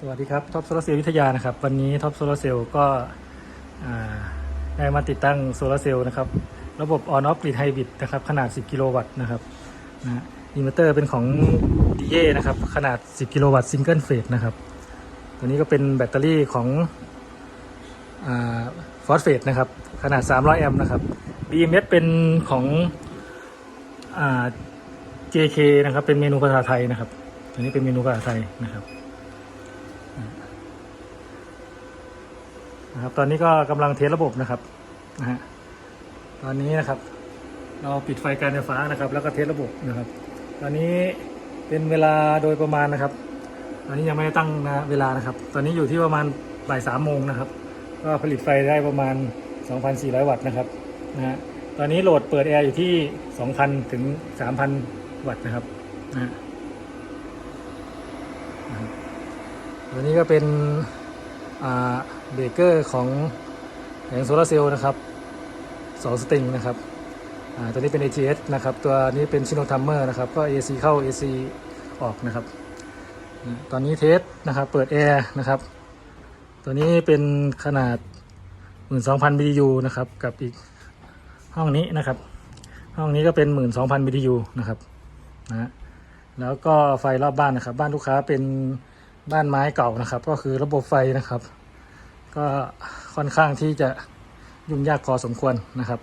สวัสดีครับท็อปโซลาร์เซลล์วิทยานะครับ วันนี้ท็อปโซลาร์เซลล์ก็ได้มาติดตั้งโซลาร์เซลล์นะครับ ระบบ on off grid hybrid นะครับ ขนาด 10 กิโลวัตต์นะครับนะอินเวอร์เตอร์เป็นของ d a นะครับ ขนาด 10 กิโลวัตต์ซิงเกิลเฟสนะครับ ตัวนี้ก็เป็นแบตเตอรี่ของฟอสเฟตนะครับ ขนาด 300 แอมป์นะครับ BMS เป็นของอ JK นะครับ เป็นเมนูภาษาไทยนะครับ ตัวนี้เป็นเมนูภาษาไทยนะครับ นะครับ ตอนนี้ก็กำลังเทสระบบนะครับนะฮะตอนนี้นะครับ เราปิดไฟการไฟฟ้านะครับ แล้วก็เทสระบบนะครับ ตอนนี้เป็นเวลาโดยประมาณนะครับ ตอนนี้ยังไม่ได้ตั้งนะเวลานะครับ ตอนนี้อยู่ที่ประมาณบ่ายสามโมงนะครับ ก็ผลิตไฟได้ประมาณ 2,400 วัตต์นะครับนะฮะตอนนี้โหลดเปิดแอร์อยู่ที่ 2,000 ถึง 3,000 วัตต์นะครับนะฮะตัวนี้ก็เป็น เบรกเกอร์ของแผงโซลาร์เซลล์นะครับสองสตริงนะครับตัวนี้เป็น AGS นะครับ ตัวนี้เป็นชิโนทัมเมอร์นะครับ ก็ AC เข้า AC ออกนะครับ ตอนนี้เทสนะครับ เปิดแอร์นะครับ ตัวนี้เป็นขนาด 12,000 BTU นะครับ กับอีกห้องนี้นะครับ ห้องนี้ก็เป็น 12,000 BTU นะครับนะฮะแล้วก็ไฟรอบบ้านนะครับ บ้านลูกค้าเป็น บ้านไม้เก่านะครับ ก็คือระบบไฟนะครับ ก็ค่อนข้างที่จะยุ่งยากพอสมควรนะครับ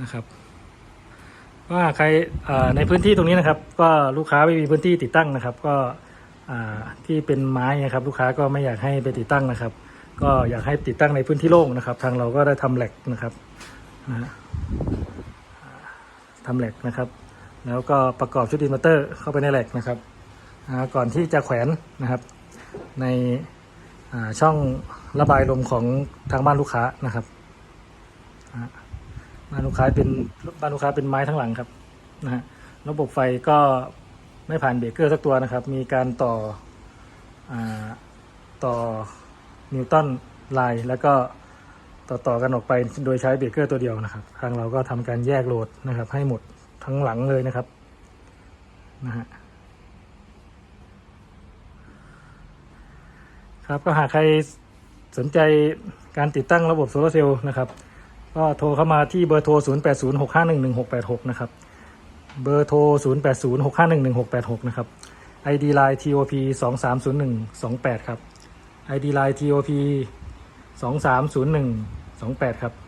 นะครับว่าใครในพื้นที่ตรงนี้นะครับ ก็ลูกค้าไม่มีพื้นที่ติดตั้งนะครับ ก็ที่เป็นไม้นะครับ ลูกค้าก็ไม่อยากให้ไปติดตั้งนะครับ ก็อยากให้ติดตั้งในพื้นที่โล่งนะครับ ทางเราก็ได้ทำแหลกนะครับนะฮะทำแหลกนะครับ แล้วก็ประกอบชุดอินเวอร์เตอร์เข้าไปในแหลกนะครับก่อนที่จะแขวนนะครับ ในช่องระบายลมของทางบ้านลูกค้านะครับบ้านลูกค้าเป็นบ้านลูกค้าเป็นไม้ทั้งหลังครับนะฮะระบบไฟก็ไม่ผ่านเบรกเกอร์สักตัวนะครับ มีการต่ออต่อนิวตันไลน์แล้วก็ต่อต่อกันออกไปโดยใช้เบรกเกอร์ตัวเดียวนะครับ ทางเราก็ทำการแยกโหลดนะครับให้หมด ทั้งหลังเลยนะครับนะฮะครับก็หากใครสนใจการติดตั้งระบบโซลาเซลล์นะครับ ก็โทรเข้ามาที่เบอร์โทร 0806511686 นะครับ เบอร์โทร 0806511686 นะครับ ID Line TOP 230128 ครับ ID Line TOP 230128 ครับ